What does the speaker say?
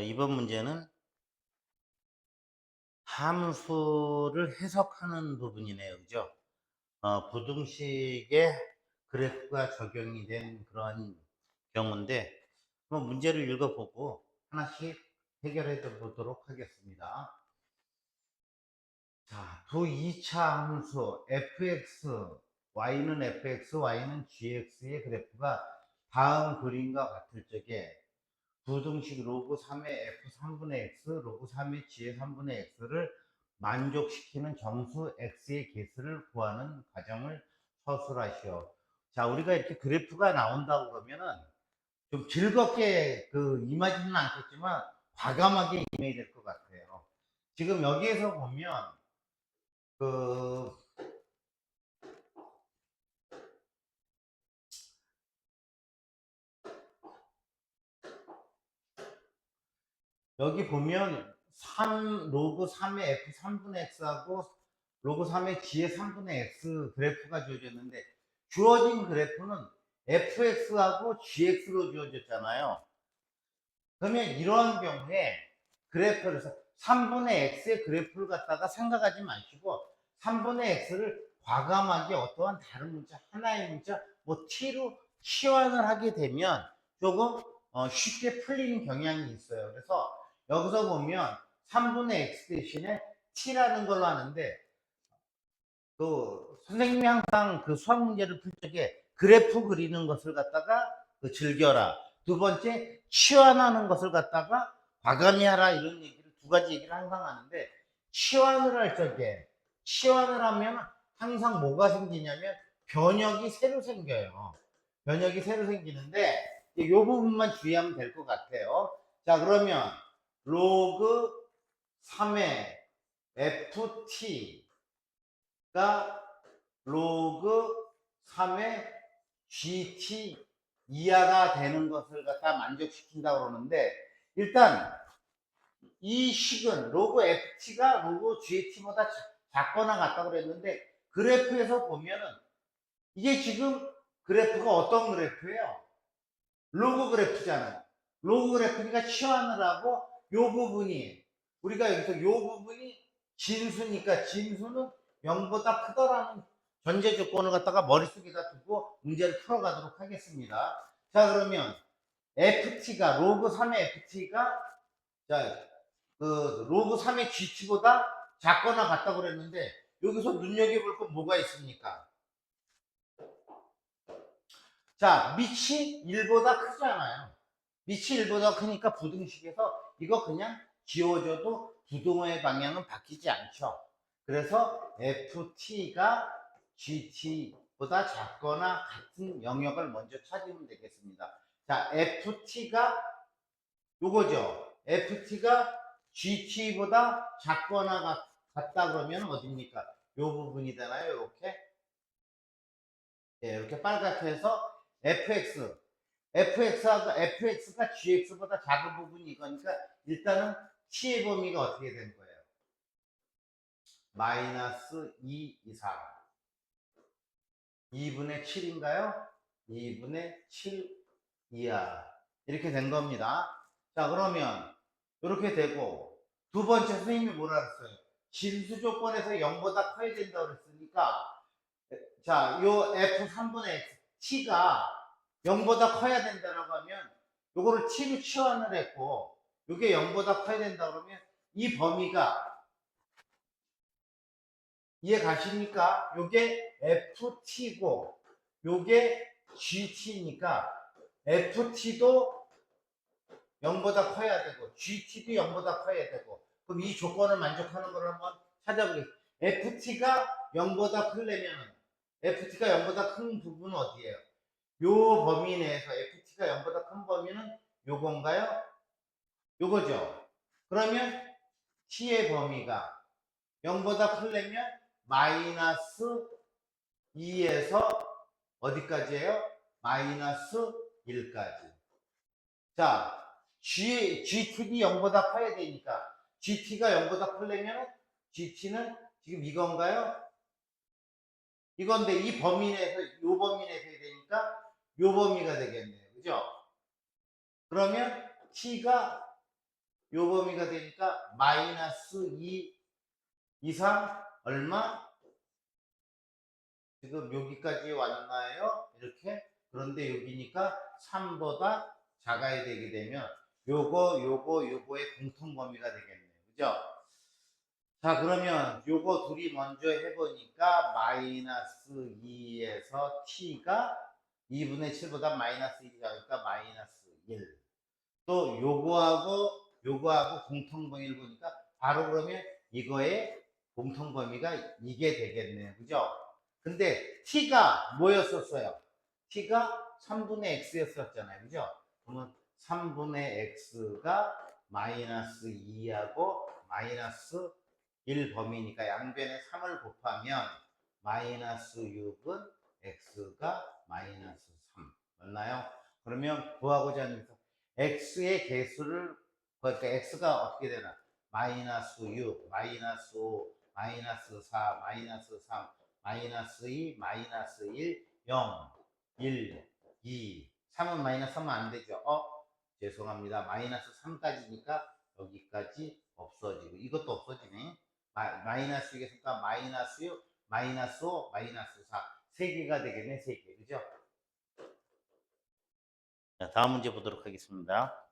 자, 이번 문제는 함수를 해석하는 부분이네요. 그죠? 어, 부등식의 그래프가 적용이 된 그런 경우인데, 뭐 문제를 읽어보고 하나씩 해결해 보도록 하겠습니다. 자, 두 2차 함수 fx, y는 fx, y는 gx의 그래프가 다음 그림과 같을 적에 부등식 로그 3의 f 3분의 x, 로그 3의 g의 3분의 x를 만족시키는 정수 x의 개수를 구하는 과정을 서술하시오. 자, 우리가 이렇게 그래프가 나온다고 그러면은 좀 즐겁게 그 임하지는 않겠지만 과감하게 임해야 될 것 같아요. 지금 여기에서 보면 그 여기 보면 3 로그 3의 f 3분의 x하고 로그 3의 g의 3분의 x 그래프가 주어졌는데 주어진 그래프는 fx하고 gx로 주어졌잖아요. 그러면 이러한 경우에 그래프를 3분의 x의 그래프를 갖다가 생각하지 마시고 3분의 x를 과감하게 어떠한 다른 문자 하나의 문자 뭐 t로 치환을 하게 되면 조금 어, 쉽게 풀리는 경향이 있어요. 그래서 여기서 보면 3분의 x 대신에 t라는 걸로 하는데 그 선생님이 항상 그 수학 문제를 풀 적에 그래프 그리는 것을 갖다가 그 즐겨라. 두 번째 치환하는 것을 갖다가 과감히 하라 이런 얘기를 두 가지 얘기를 항상 하는데 치환을 할 적에 치환을 하면 항상 뭐가 생기냐면 변역이 새로 생겨요. 변역이 새로 생기는데 이 부분만 주의하면 될 것 같아요. 자 그러면 로그 3의 ft가 로그 3의 gt 이하가 되는 것을 갖다 만족시킨다 그러는데 일단 이 식은 로그 ft가 로그 gt보다 작거나 같다 그랬는데 그래프에서 보면은 이게 지금 그래프가 어떤 그래프예요? 로그 그래프잖아요. 로그 그래프니까 치환을 하고 요 부분이 우리가 여기서 요 부분이 진수니까 진수는 0보다 크더라는 전제 조건을 갖다가 머릿속에다 두고 문제를 풀어가도록 하겠습니다. 자 그러면 ft가 로그 3의 ft가 자 그 로그 3의 gt보다 작거나 같다고 그랬는데 여기서 눈여겨볼 건 뭐가 있습니까? 자 밑이 1보다 크잖아요. 밑이 1보다 크니까 부등식에서 이거 그냥 지워줘도 부등호의 방향은 바뀌지 않죠. 그래서 ft가 gt보다 작거나 같은 영역을 먼저 찾으면 되겠습니다. 자, ft가 요거죠. ft가 gt보다 작거나 같다 그러면 어딥니까? 요 부분이잖아요. 이렇게. 네, 이렇게 빨갛게 해서 fx fx하고 fx가 gx보다 작은 부분이 이거니까 일단은 t의 범위가 어떻게 되는 거예요? 마이너스 2 이상 2분의 7인가요? 2분의 7 이하 이렇게 된 겁니다. 자 그러면 이렇게 되고 두 번째 선생님이 뭐라 그랬어요? 진수 조건에서 0보다 커야 된다고 그랬으니까 자 요 f3분의 x t가 0보다 커야 된다고 하면 요거를 t로 치환을 했고 요게 0보다 커야 된다 그러면 이 범위가 이해 가십니까? 요게 ft고 요게 gt니까 ft도 0보다 커야 되고 gt도 0보다 커야 되고 그럼 이 조건을 만족하는 걸 한번 찾아보겠습니다. ft가 0보다 크려면 ft가 0보다 큰 부분은 어디예요? 요 범위 내에서 ft가 0보다 큰 범위는 요건가요? 요거죠. 그러면 t의 범위가 0보다 크려면 마이너스 2에서 어디까지예요? 마이너스 1까지. 자, G, GT도 0보다 커야 되니까 GT가 0보다 크려면 GT는 지금 이건가요? 이건데 이 범위 내에서 요 범위 내에서 요 범위가 되겠네요. 그죠? 그러면 T가 요 범위가 되니까 마이너스 2 이상 얼마? 지금 여기까지 왔나요? 이렇게 그런데 여기니까 3보다 작아야 되게 되면 요거 요거 요거의 공통 범위가 되겠네요. 그죠? 자 그러면 요거 둘이 먼저 해보니까 마이너스 2에서 t가 2분의 7보다 마이너스 1이 작으니까 마이너스 1. 또 요거하고 요거하고 공통 범위를 보니까 바로 그러면 이거의 공통 범위가 이게 되겠네요. 그죠? 근데 t가 뭐였었어요? t가 3분의 x였었잖아요. 그죠? 그러면 3분의 x가 마이너스 2하고 마이너스 1 범위니까 양변에 3을 곱하면 마이너스 6은 x가 마이너스 3 맞나요? 그러면 구하고자 하는 게 x의 개수를 그러니까 x가 어떻게 되나? 마이너스 6, 마이너스 5, 마이너스 4, 마이너스 3, 마이너스 2, 마이너스 1, 0, 1, 2, 3은 마이너스 하면 안 되죠. 어? 죄송합니다. 마이너스 3까지니까 여기까지 없어지고 이것도 없어지네. 마, 마이너스 6에서니까 마이너스 6, 마이너스 5, 마이너스 4. 세 개가 되겠네, 세 개. 그죠? 자, 다음 문제 보도록 하겠습니다.